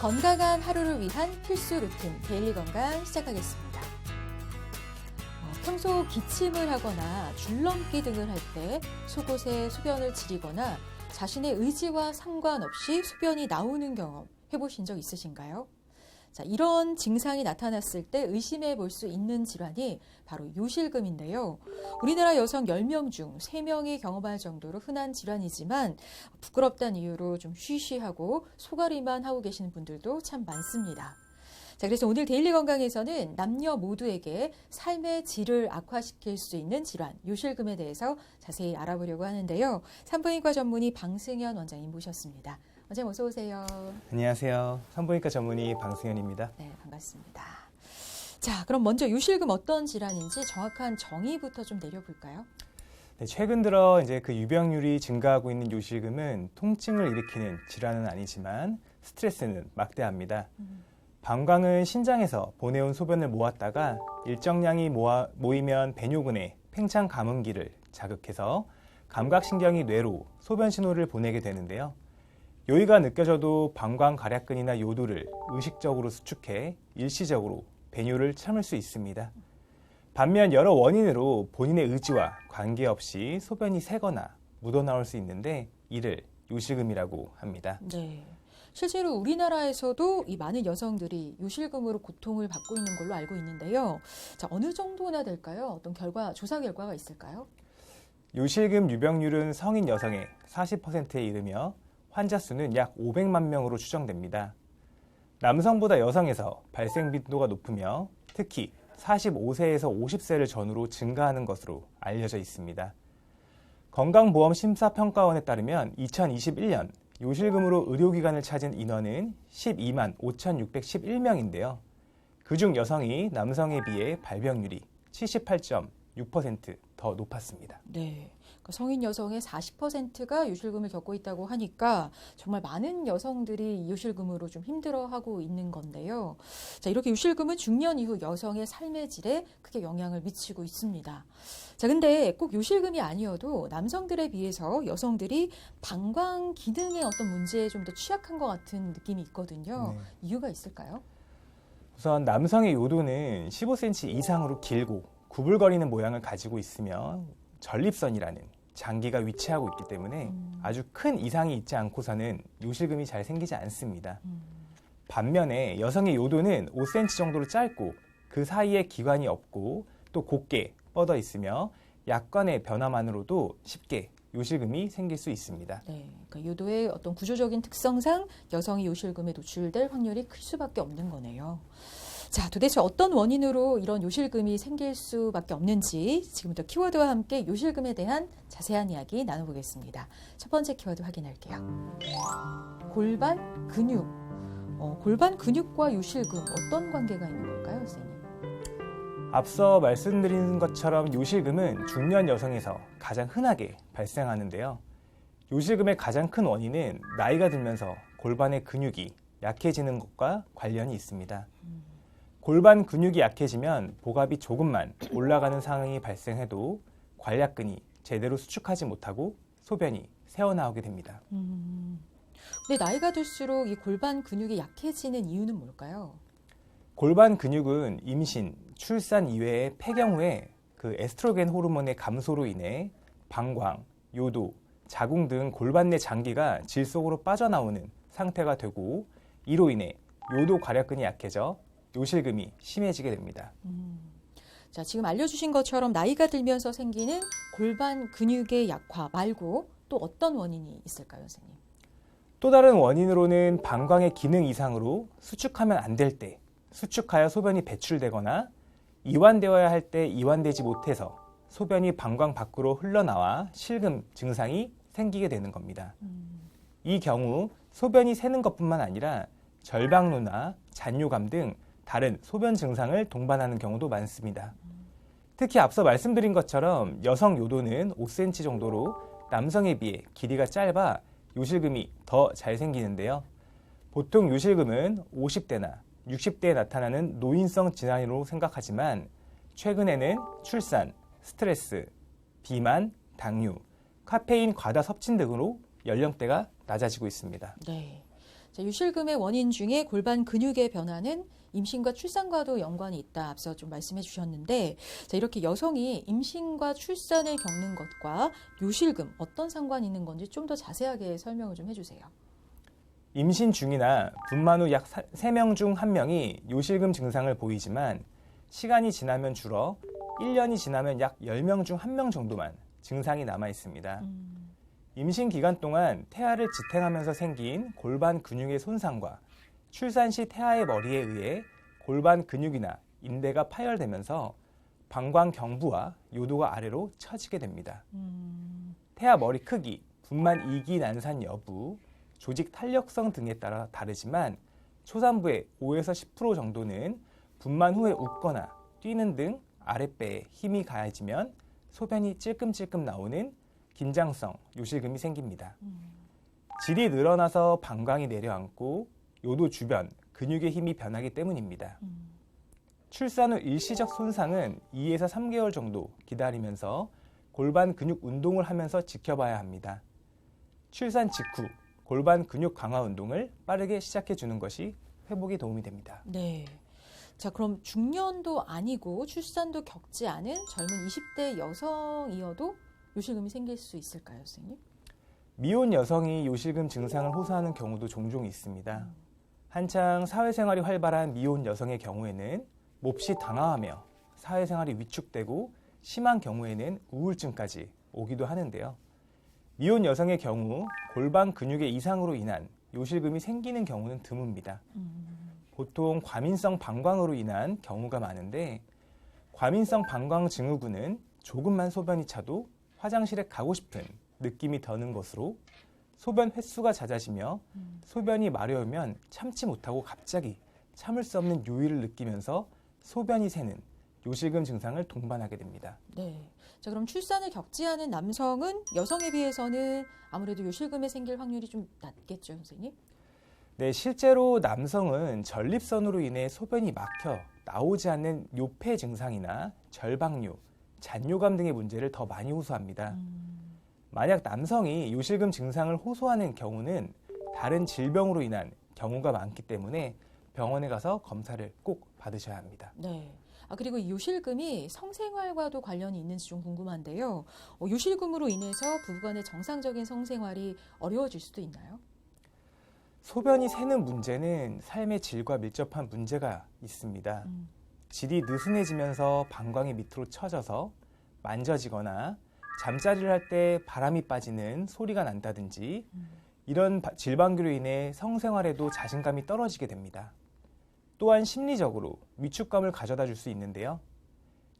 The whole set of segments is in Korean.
건강한 하루를 위한 필수 루틴 데일리 건강 시작하겠습니다. 어, 평소 기침을 하거나 줄넘기 등을 할 때 속옷에 소변을 지리거나 자신의 의지와 상관없이 소변이 나오는 경험 해보신 적 있으신가요? 자, 이런 증상이 나타났을 때 의심해 볼 수 있는 질환이 바로 요실금인데요. 우리나라 여성 10명 중 3명이 경험할 정도로 흔한 질환이지만 부끄럽다는 이유로 좀 쉬쉬하고 소가리만 하고 계시는 분들도 참 많습니다. 자, 그래서 오늘 데일리 건강에서는 남녀 모두에게 삶의 질을 악화시킬 수 있는 질환, 요실금에 대해서 자세히 알아보려고 하는데요. 산부인과 전문의 방승현 원장님 모셨습니다. 원장님 어서 오세요. 안녕하세요. 산부인과 전문의 방승현입니다. 네, 반갑습니다. 자, 그럼 먼저 요실금 어떤 질환인지 정확한 정의부터 좀 내려볼까요? 네, 최근 들어 이제 그 유병률이 증가하고 있는 요실금은 통증을 일으키는 질환은 아니지만 스트레스는 막대합니다. 음. 방광은 신장에서 보내온 소변을 모았다가 일정량이 모아, 모이면 배뇨근의 팽창 감음기를 자극해서 감각신경이 뇌로 소변 신호를 보내게 되는데요. 요의가 느껴져도 방광 가략근이나 요도를 의식적으로 수축해 일시적으로 배뇨를 참을 수 있습니다. 반면 여러 원인으로 본인의 의지와 관계없이 소변이 새거나 묻어나올 수 있는데 이를 요실금이라고 합니다. 네. 실제로 우리나라에서도 이 많은 여성들이 요실금으로 고통을 받고 있는 걸로 알고 있는데요. 자, 어느 정도나 될까요? 어떤 결과, 조사 결과가 있을까요? 요실금 유병률은 성인 여성의 40%에 이르며 환자 수는 약 500만 명으로 추정됩니다. 남성보다 여성에서 발생 빈도가 높으며 특히 45세에서 50세를 전후로 증가하는 것으로 알려져 있습니다. 건강보험심사평가원에 따르면 2021년 요실금으로 의료기관을 찾은 인원은 12만 5,611명인데요. 그중 여성이 남성에 비해 발병률이 78.6%더 높았습니다. 네. 그러니까 성인 여성의 40%가 요실금을 겪고 있다고 하니까 정말 많은 여성들이 요실금으로 좀 힘들어하고 있는 건데요. 자, 이렇게 요실금은 중년 이후 여성의 삶의 질에 크게 영향을 미치고 있습니다. 자, 근데 꼭 요실금이 아니어도 남성들에 비해서 여성들이 방광 기능의 어떤 문제에 좀 더 취약한 것 같은 느낌이 있거든요. 네. 이유가 있을까요? 우선 남성의 요도는 15cm 이상으로 길고 구불거리는 모양을 가지고 있으며 전립선이라는 장기가 위치하고 있기 때문에 음. 아주 큰 이상이 있지 않고서는 요실금이 잘 생기지 않습니다. 음. 반면에 여성의 요도는 5cm 정도로 짧고 그 사이에 기관이 없고 또 곱게 뻗어 있으며 약관의 변화만으로도 쉽게 요실금이 생길 수 있습니다. 네, 그러니까 요도의 어떤 구조적인 특성상 여성이 요실금에 노출될 확률이 클 수밖에 없는 거네요. 자, 도대체 어떤 원인으로 이런 요실금이 생길 수밖에 없는지 지금부터 키워드와 함께 요실금에 대한 자세한 이야기 나눠보겠습니다. 첫 번째 키워드 확인할게요. 골반 근육. 어, 골반 근육과 요실금 어떤 관계가 있는 걸까요, 선생님? 앞서 말씀드린 것처럼 요실금은 중년 여성에서 가장 흔하게 발생하는데요. 요실금의 가장 큰 원인은 나이가 들면서 골반의 근육이 약해지는 것과 관련이 있습니다. 골반 근육이 약해지면 복압이 조금만 올라가는 상황이 발생해도 관략근이 제대로 수축하지 못하고 소변이 새어나오게 됩니다. 음, 근데 나이가 들수록 이 골반 근육이 약해지는 이유는 뭘까요? 골반 근육은 임신, 출산 이외에 폐경 후에 그 에스트로겐 호르몬의 감소로 인해 방광, 요도, 자궁 등 골반 내 장기가 질 속으로 빠져나오는 상태가 되고 이로 인해 요도 괄약근이 약해져 요실금이 심해지게 됩니다. 음. 자, 지금 알려주신 것처럼 나이가 들면서 생기는 골반 근육의 약화 말고 또 어떤 원인이 있을까요, 선생님? 또 다른 원인으로는 방광의 기능 이상으로 수축하면 안 될 때, 수축하여 소변이 배출되거나 이완되어야 할 때 이완되지 못해서 소변이 방광 밖으로 흘러나와 실금 증상이 생기게 되는 겁니다. 이 경우 소변이 새는 것뿐만 아니라 절박노나 잔뇨감 등 다른 소변 증상을 동반하는 경우도 많습니다. 특히 앞서 말씀드린 것처럼 여성 요도는 5cm 정도로 남성에 비해 길이가 짧아 요실금이 더 잘 생기는데요. 보통 요실금은 50대나 60대에 나타나는 노인성 질환으로 생각하지만 최근에는 출산, 스트레스, 비만, 당뇨, 카페인 과다 섭취 등으로 연령대가 낮아지고 있습니다. 네. 자, 요실금의 원인 중에 골반 근육의 변화는 임신과 출산과도 연관이 있다. 앞서 좀 말씀해 주셨는데, 자, 이렇게 여성이 임신과 출산을 겪는 것과 요실금 어떤 상관이 있는 건지 좀 더 자세하게 설명을 좀 해주세요. 임신 중이나 분만 후 약 3명 중 1명이 요실금 증상을 보이지만 시간이 지나면 줄어 1년이 지나면 약 10명 중 1명 정도만 증상이 남아 있습니다. 음, 임신 기간 동안 태아를 지탱하면서 생긴 골반 근육의 손상과 출산 시 태아의 머리에 의해 골반 근육이나 인대가 파열되면서 방광 경부와 요도가 아래로 처지게 됩니다. 음, 태아 머리 크기, 분만 이기 난산 여부, 조직 탄력성 등에 따라 다르지만 초산부의 5에서 10% 정도는 분만 후에 웃거나 뛰는 등 아랫배에 힘이 가해지면 소변이 찔끔찔끔 나오는 긴장성 요실금이 생깁니다. 음. 질이 늘어나서 방광이 내려앉고 요도 주변 근육의 힘이 변하기 때문입니다. 음. 출산 후 일시적 손상은 2에서 3개월 정도 기다리면서 골반 근육 운동을 하면서 지켜봐야 합니다. 출산 직후 골반 근육 강화 운동을 빠르게 시작해 주는 것이 회복에 도움이 됩니다. 네. 자, 그럼 중년도 아니고 출산도 겪지 않은 젊은 20대 여성이어도 요실금이 생길 수 있을까요, 선생님? 미혼 여성이 요실금 증상을 호소하는 경우도 종종 있습니다. 한창 사회생활이 활발한 미혼 여성의 경우에는 몹시 당황하며 사회생활이 위축되고 심한 경우에는 우울증까지 오기도 하는데요. 미혼 여성의 경우 골반 근육의 이상으로 인한 요실금이 생기는 경우는 드뭅니다. 음, 보통 과민성 방광으로 인한 경우가 많은데 과민성 방광 증후군은 조금만 소변이 차도 화장실에 가고 싶은 느낌이 드는 것으로 소변 횟수가 잦아지며 음. 소변이 마려우면 참지 못하고 갑자기 참을 수 없는 요일을 느끼면서 소변이 새는 요실금 증상을 동반하게 됩니다. 네. 자, 그럼 출산을 겪지 않은 남성은 여성에 비해서는 아무래도 요실금에 생길 확률이 좀 낮겠죠, 선생님? 네, 실제로 남성은 전립선으로 인해 소변이 막혀 나오지 않는 요폐 증상이나 절박뇨, 잔뇨감 등의 문제를 더 많이 호소합니다. 음, 만약 남성이 요실금 증상을 호소하는 경우는 다른 질병으로 인한 경우가 많기 때문에 병원에 가서 검사를 꼭 받으셔야 합니다. 네. 아, 그리고 이 요실금이 성생활과도 관련이 있는지 좀 궁금한데요. 어, 요실금으로 인해서 부부간의 정상적인 성생활이 어려워질 수도 있나요? 소변이 새는 문제는 삶의 질과 밀접한 문제가 있습니다. 음, 질이 느슨해지면서 방광이 밑으로 처져서 만져지거나 잠자리를 할 때 바람이 빠지는 소리가 난다든지 음. 이런 바- 질방귀로 인해 성생활에도 자신감이 떨어지게 됩니다. 또한 심리적으로 위축감을 가져다 줄 수 있는데요.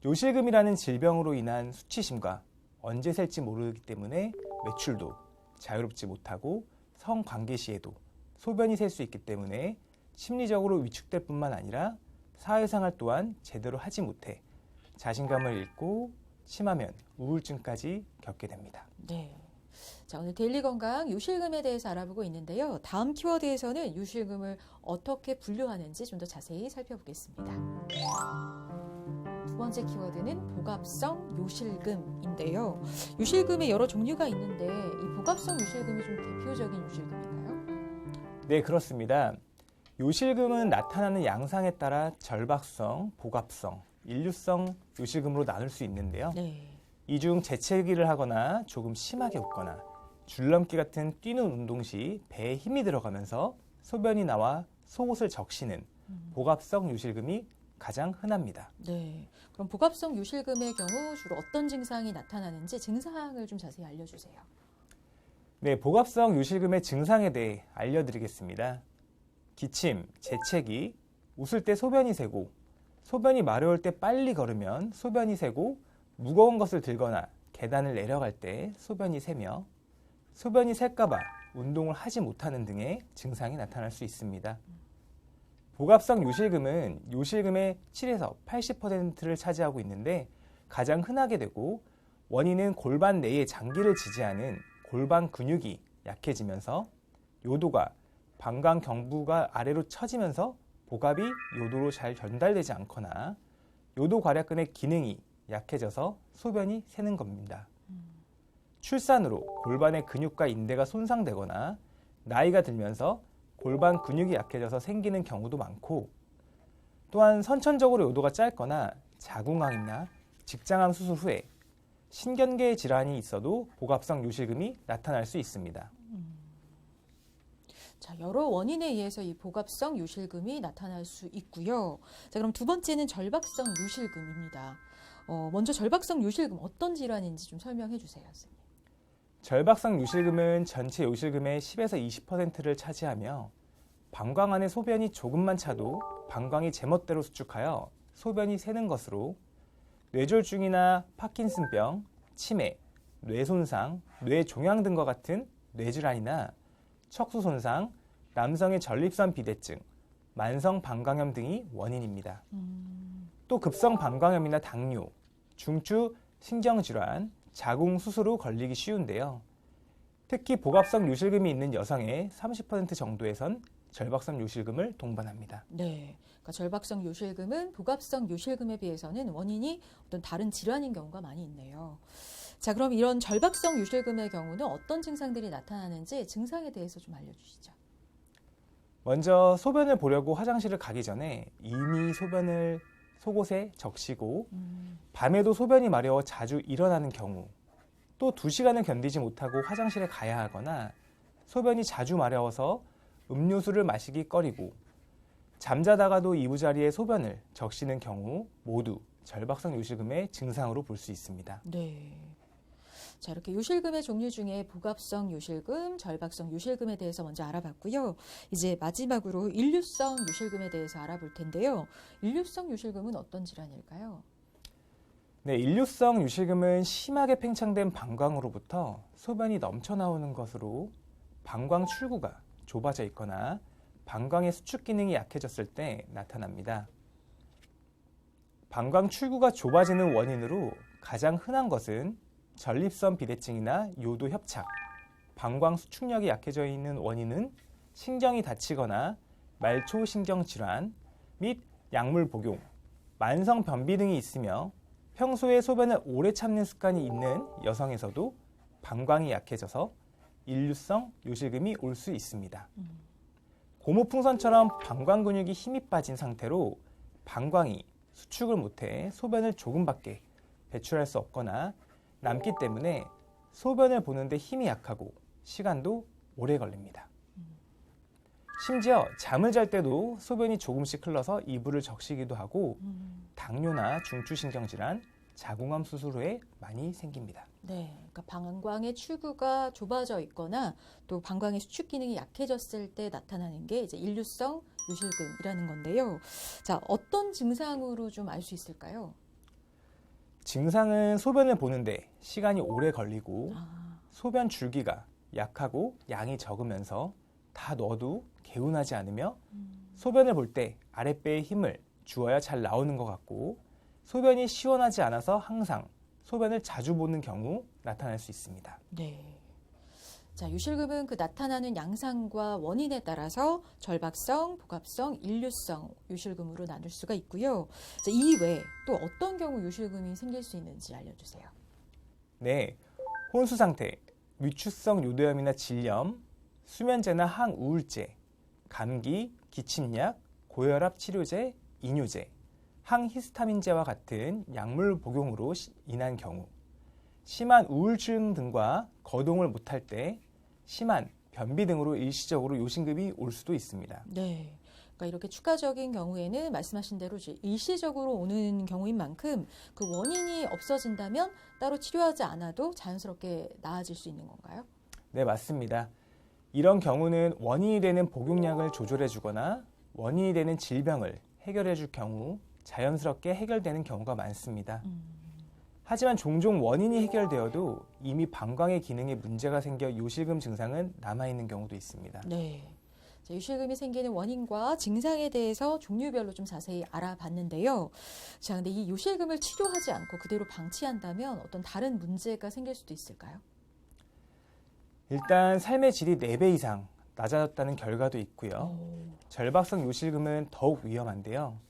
요실금이라는 질병으로 인한 수치심과 언제 셀지 모르기 때문에 매출도 자유롭지 못하고 성관계 시에도 소변이 셀 수 있기 때문에 심리적으로 위축될 뿐만 아니라 사회생활 또한 제대로 하지 못해 자신감을 잃고 심하면 우울증까지 겪게 됩니다. 네. 자, 오늘 데일리 건강 요실금에 대해서 알아보고 있는데요. 다음 키워드에서는 요실금을 어떻게 분류하는지 좀 더 자세히 살펴보겠습니다. 두 번째 키워드는 보갑성 요실금인데요. 요실금의 여러 종류가 있는데 이 보갑성 요실금이 좀 대표적인 요실금인가요? 네, 그렇습니다. 요실금은 나타나는 양상에 따라 절박성, 보갑성, 인류성 요실금으로 나눌 수 있는데요. 네. 이중 재채기를 하거나 조금 심하게 웃거나 줄넘기 같은 뛰는 운동 시 배에 힘이 들어가면서 소변이 나와 속옷을 적시는 음. 보갑성 요실금이 가장 흔합니다. 네. 그럼 보갑성 요실금의 경우 주로 어떤 증상이 나타나는지 증상을 좀 자세히 알려주세요. 네, 보갑성 요실금의 증상에 대해 알려드리겠습니다. 기침, 재채기, 웃을 때 소변이 새고, 소변이 마려울 때 빨리 걸으면 소변이 새고, 무거운 것을 들거나 계단을 내려갈 때 소변이 새며, 소변이 셀까봐 운동을 하지 못하는 등의 증상이 나타날 수 있습니다. 보갑성 요실금은 요실금의 7에서 80%를 차지하고 있는데 가장 흔하게 되고 원인은 골반 내의 장기를 지지하는 골반 근육이 약해지면서 요도가 방광 경부가 아래로 처지면서 복압이 요도로 잘 전달되지 않거나 요도 괄약근의 기능이 약해져서 소변이 새는 겁니다. 출산으로 골반의 근육과 인대가 손상되거나 나이가 들면서 골반 근육이 약해져서 생기는 경우도 많고 또한 선천적으로 요도가 짧거나 자궁암이나 직장암 수술 후에 신경계 질환이 있어도 복압성 요실금이 나타날 수 있습니다. 자, 여러 원인에 의해서 이 복압성 요실금이 나타날 수 있고요. 자, 그럼 두 번째는 절박성 요실금입니다. 어, 먼저 절박성 요실금 어떤 질환인지 좀 설명해 주세요. 절박성 요실금은 전체 요실금의 10에서 20%를 차지하며 방광 안에 소변이 조금만 차도 방광이 제멋대로 수축하여 소변이 새는 것으로 뇌졸중이나 파킨슨병, 치매, 뇌 손상, 뇌 종양 등과 같은 뇌질환이나 척수 손상, 남성의 전립선 비대증, 만성 방광염 등이 원인입니다. 또 급성 방광염이나 당뇨, 중추 신경질환, 자궁 수술 후 걸리기 쉬운데요. 특히 복압성 요실금이 있는 여성의 30% 정도에선 절박성 요실금을 동반합니다. 네. 그러니까 절박성 요실금은 복압성 요실금에 비해서는 원인이 어떤 다른 질환인 경우가 많이 있네요. 자, 그럼 이런 절박성 요실금의 경우는 어떤 증상들이 나타나는지 증상에 대해서 좀 알려주시죠. 먼저 소변을 보려고 화장실을 가기 전에 이미 소변을 속옷에 적시고 밤에도 소변이 마려워 자주 일어나는 경우 또 두 시간을 견디지 못하고 화장실에 가야 하거나 소변이 자주 마려워서 음료수를 마시기 꺼리고 잠자다가도 이부자리에 소변을 적시는 경우 모두 절박성 요실금의 증상으로 볼 수 있습니다. 네. 자, 이렇게 요실금의 종류 중에 복압성 요실금, 절박성 요실금에 대해서 먼저 알아봤고요. 이제 마지막으로 인류성 요실금에 대해서 알아볼 텐데요. 인류성 요실금은 어떤 질환일까요? 네, 인류성 요실금은 심하게 팽창된 방광으로부터 소변이 넘쳐 나오는 것으로 방광 출구가 좁아져 있거나 방광의 수축 기능이 약해졌을 때 나타납니다. 방광 출구가 좁아지는 원인으로 가장 흔한 것은 전립선 비대증이나 요도 협착, 방광 수축력이 약해져 있는 원인은 신경이 다치거나 말초 신경 질환 및 약물 복용, 만성 변비 등이 있으며 평소에 소변을 오래 참는 습관이 있는 여성에서도 방광이 약해져서 인류성 요실금이 올 수 있습니다. 고무풍선처럼 방광 근육이 힘이 빠진 상태로 방광이 수축을 못해 소변을 조금밖에 배출할 수 없거나 남기 때문에 소변을 보는데 힘이 약하고 시간도 오래 걸립니다. 심지어 잠을 잘 때도 소변이 조금씩 흘러서 이불을 적시기도 하고 당뇨나 중추신경질환, 자궁암 수술 후에 많이 생깁니다. 네, 그러니까 방광의 출구가 좁아져 있거나 또 방광의 수축 기능이 약해졌을 때 나타나는 게 이제 인류성 요실금이라는 건데요. 자, 어떤 증상으로 좀 알 수 있을까요? 증상은 소변을 보는데 시간이 오래 걸리고 아, 소변 줄기가 약하고 양이 적으면서 다 넣어도 개운하지 않으며 소변을 볼 때 아랫배에 힘을 주어야 잘 나오는 것 같고 소변이 시원하지 않아서 항상 소변을 자주 보는 경우 나타날 수 있습니다. 네. 자, 요실금은 그 나타나는 양상과 원인에 따라서 절박성, 복합성, 인류성 요실금으로 나눌 수가 있고요. 자, 이 외에 또 어떤 경우 요실금이 생길 수 있는지 알려주세요. 네, 혼수 상태, 위축성 요도염이나 질염, 수면제나 항우울제, 감기, 기침약, 고혈압 치료제, 이뇨제, 항히스타민제와 같은 약물 복용으로 시- 인한 경우, 심한 우울증 등과 거동을 못할 때 심한 변비 등으로 일시적으로 요실금이 올 수도 있습니다. 네. 그러니까 이렇게 추가적인 경우에는 말씀하신 대로 일시적으로 오는 경우인 만큼 그 원인이 없어진다면 따로 치료하지 않아도 자연스럽게 나아질 수 있는 건가요? 네, 맞습니다. 이런 경우는 원인이 되는 복용량을 조절해 주거나 원인이 되는 질병을 해결해 줄 경우 자연스럽게 해결되는 경우가 많습니다. 하지만 종종 원인이 해결되어도 이미 방광의 기능에 문제가 생겨 요실금 증상은 남아있는 경우도 있습니다. 네. 자, 요실금이 생기는 원인과 증상에 대해서 종류별로 좀 자세히 알아봤는데요. 자, 근데 이 요실금을 치료하지 않고 그대로 방치한다면 어떤 다른 문제가 생길 수도 있을까요? 일단 삶의 질이 4배 이상 낮아졌다는 결과도 있고요. 오, 절박성 요실금은 더욱 위험한데요.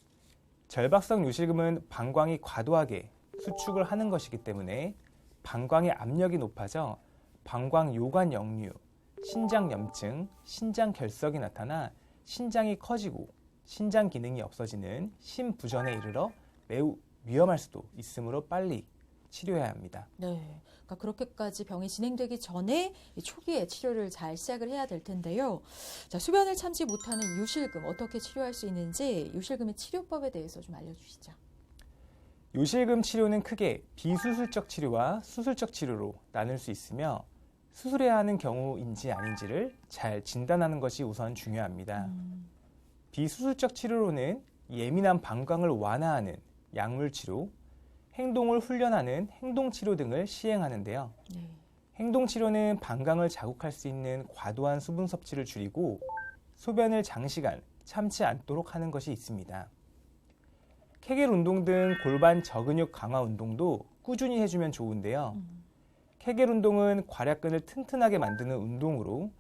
절박성 요실금은 방광이 과도하게 수축을 하는 것이기 때문에 방광의 압력이 높아져 방광 요관 역류, 신장 염증, 신장 결석이 나타나 신장이 커지고 신장 기능이 없어지는 심부전에 이르러 매우 위험할 수도 있으므로 빨리 치료해야 합니다. 네. 그러니까 그렇게까지 병이 진행되기 전에 이 초기에 치료를 잘 시작을 해야 될 텐데요. 자, 소변을 참지 못하는 요실금 어떻게 치료할 수 있는지 요실금의 치료법에 대해서 좀 알려 주시죠. 요실금 치료는 크게 비수술적 치료와 수술적 치료로 나눌 수 있으며 수술해야 하는 경우인지 아닌지를 잘 진단하는 것이 우선 중요합니다. 음, 비수술적 치료로는 예민한 방광을 완화하는 약물 치료, 행동을 훈련하는 행동 치료 등을 시행하는데요. 네. 행동 치료는 방광을 자극할 수 있는 과도한 수분 섭취를 줄이고 소변을 장시간 참지 않도록 하는 것이 있습니다. 케겔 운동 등 골반 저근육 강화 운동도 꾸준히 해주면 좋은데요. 음, 케겔 운동은 괄약근을 튼튼하게 만드는 운동으로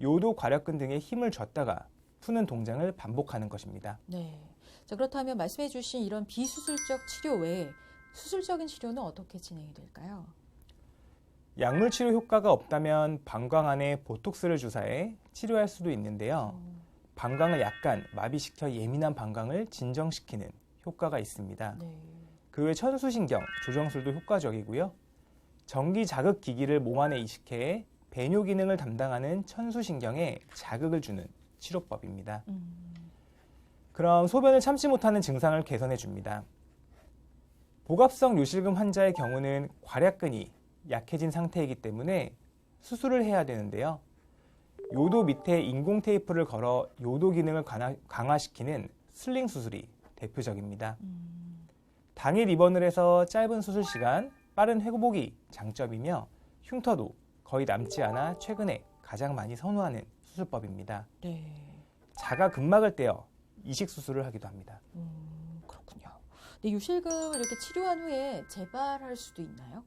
요도 괄약근 등에 힘을 줬다가 푸는 동작을 반복하는 것입니다. 네. 자, 그렇다면 말씀해 주신 이런 비수술적 치료 외에 수술적인 치료는 어떻게 진행이 될까요? 약물 치료 효과가 없다면 방광 안에 보톡스를 주사해 치료할 수도 있는데요. 어, 방광을 약간 마비시켜 예민한 방광을 진정시키는 효과가 있습니다. 네. 그 외 천수신경 조정술도 효과적이고요. 전기 자극 기기를 몸 안에 이식해 배뇨 기능을 담당하는 천수신경에 자극을 주는 치료법입니다. 음, 그럼 소변을 참지 못하는 증상을 개선해 줍니다. 복압성 요실금 환자의 경우는 괄약근이 약해진 상태이기 때문에 수술을 해야 되는데요. 요도 밑에 인공 테이프를 걸어 요도 기능을 강화- 강화시키는 슬링 수술이 대표적입니다. 음, 당일 입원을 해서 짧은 수술 시간, 빠른 회복이 장점이며 흉터도 거의 남지 않아 최근에 가장 많이 선호하는 수술법입니다. 네. 자가 근막을 떼어 이식 수술을 하기도 합니다. 음, 그렇군요. 근데 요실금을 이렇게 치료한 후에 재발할 수도 있나요?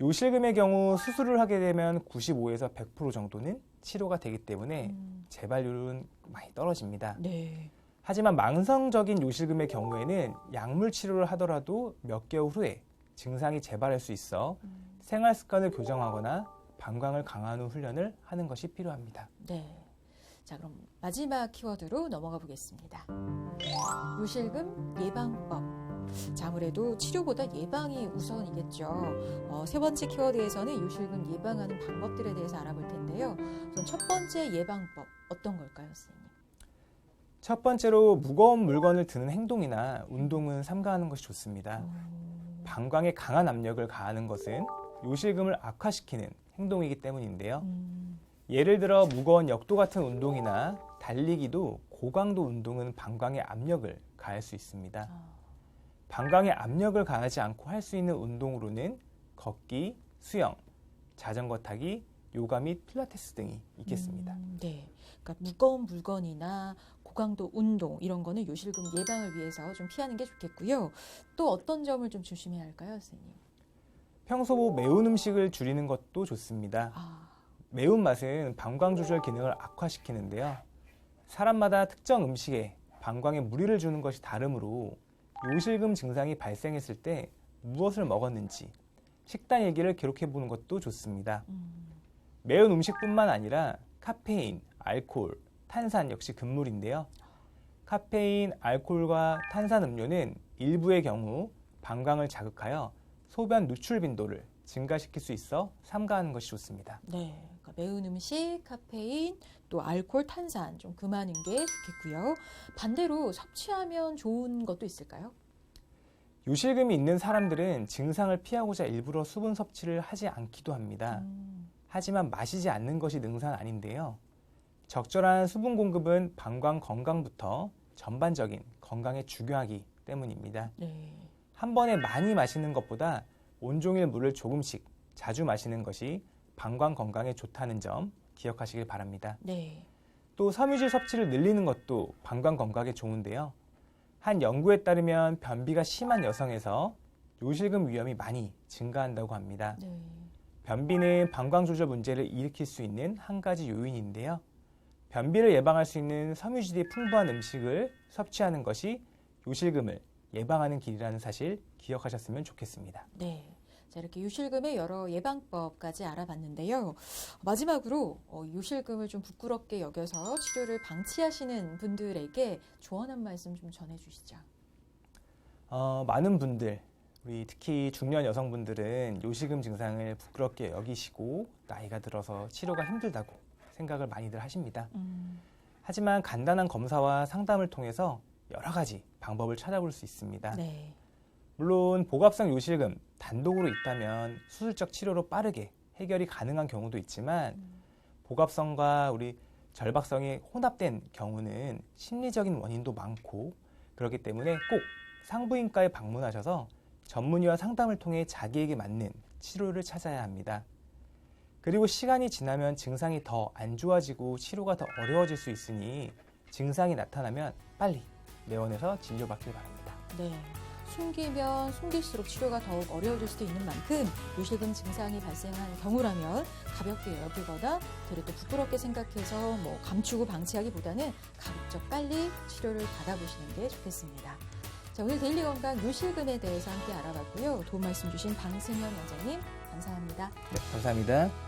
요실금의 경우 수술을 하게 되면 95에서 100% 정도는 치료가 되기 때문에 음, 재발률은 많이 떨어집니다. 네. 하지만 망성적인 요실금의 경우에는 약물 치료를 하더라도 몇 개월 후에 증상이 재발할 수 있어 음, 생활 습관을 교정하거나 방광을 강화하는 훈련을 하는 것이 필요합니다. 네. 자, 그럼 마지막 키워드로 넘어가 보겠습니다. 요실금 예방법. 자, 아무래도 치료보다 예방이 우선이겠죠. 어, 세 번째 키워드에서는 요실금 예방하는 방법들에 대해서 알아볼 텐데요. 첫 번째 예방법 어떤 걸까요, 선생님? 첫 번째로 무거운 물건을 드는 행동이나 운동은 삼가하는 것이 좋습니다. 음, 방광에 강한 압력을 가하는 것은 요실금을 악화시키는 행동이기 때문인데요. 음, 예를 들어 무거운 역도 같은 운동이나 달리기도 고강도 운동은 방광에 압력을 가할 수 있습니다. 아, 방광에 압력을 가하지 않고 할 수 있는 운동으로는 걷기, 수영, 자전거 타기, 요가 및 필라테스 등이 있겠습니다. 음, 네. 그러니까 무거운 물건이나 고강도 운동 이런 거는 요실금 예방을 위해서 좀 피하는 게 좋겠고요. 또 어떤 점을 좀 조심해야 할까요, 선생님? 평소 매운 음식을 줄이는 것도 좋습니다. 아, 매운 맛은 방광 조절 기능을 악화시키는데요. 사람마다 특정 음식에 방광에 무리를 주는 것이 다르므로 요실금 증상이 발생했을 때 무엇을 먹었는지 식단 일기를 기록해 보는 것도 좋습니다. 음, 매운 음식뿐만 아니라 카페인, 알코올, 탄산 역시 금물인데요. 카페인, 알코올과 탄산 음료는 일부의 경우 방광을 자극하여 소변 누출 빈도를 증가시킬 수 있어 삼가하는 것이 좋습니다. 네. 그러니까 매운 음식, 카페인, 또 알코올, 탄산 좀 금하는 게 좋겠고요. 반대로 섭취하면 좋은 것도 있을까요? 요실금이 있는 사람들은 증상을 피하고자 일부러 수분 섭취를 하지 않기도 합니다. 음, 하지만 마시지 않는 것이 능사는 아닌데요. 적절한 수분 공급은 방광 건강부터 전반적인 건강에 중요하기 때문입니다. 네. 한 번에 많이 마시는 것보다 온종일 물을 조금씩 자주 마시는 것이 방광 건강에 좋다는 점 기억하시길 바랍니다. 네. 또 섬유질 섭취를 늘리는 것도 방광 건강에 좋은데요. 한 연구에 따르면 변비가 심한 여성에서 요실금 위험이 많이 증가한다고 합니다. 네. 변비는 방광 조절 문제를 일으킬 수 있는 한 가지 요인인데요. 변비를 예방할 수 있는 섬유질이 풍부한 음식을 섭취하는 것이 요실금을 예방하는 길이라는 사실 기억하셨으면 좋겠습니다. 네. 자, 이렇게 요실금의 여러 예방법까지 알아봤는데요. 마지막으로 어, 요실금을 좀 부끄럽게 여겨서 치료를 방치하시는 분들에게 조언 한 말씀 좀 전해주시죠. 어, 많은 분들, 우리 특히 중년 여성분들은 요실금 증상을 부끄럽게 여기시고 나이가 들어서 치료가 힘들다고 생각을 많이들 하십니다. 음, 하지만 간단한 검사와 상담을 통해서 여러 가지 방법을 찾아볼 수 있습니다. 네. 물론 복압성 요실금 단독으로 있다면 수술적 치료로 빠르게 해결이 가능한 경우도 있지만 음, 복압성과 우리 절박성이 혼합된 경우는 심리적인 원인도 많고 그렇기 때문에 꼭 산부인과에 방문하셔서 전문의와 상담을 통해 자기에게 맞는 치료를 찾아야 합니다. 그리고 시간이 지나면 증상이 더 안 좋아지고 치료가 더 어려워질 수 있으니 증상이 나타나면 빨리 내원해서 진료받길 바랍니다. 네. 숨기면 숨길수록 치료가 더욱 어려워질 수도 있는 만큼 요실금 증상이 발생한 경우라면 가볍게 여기거나 되려 또 부끄럽게 생각해서 뭐 감추고 방치하기보다는 가급적 빨리 치료를 받아보시는 게 좋겠습니다. 자, 오늘 데일리 건강 요실금에 대해서 함께 알아봤고요. 도움 말씀 주신 방승현 원장님 감사합니다. 네, 감사합니다.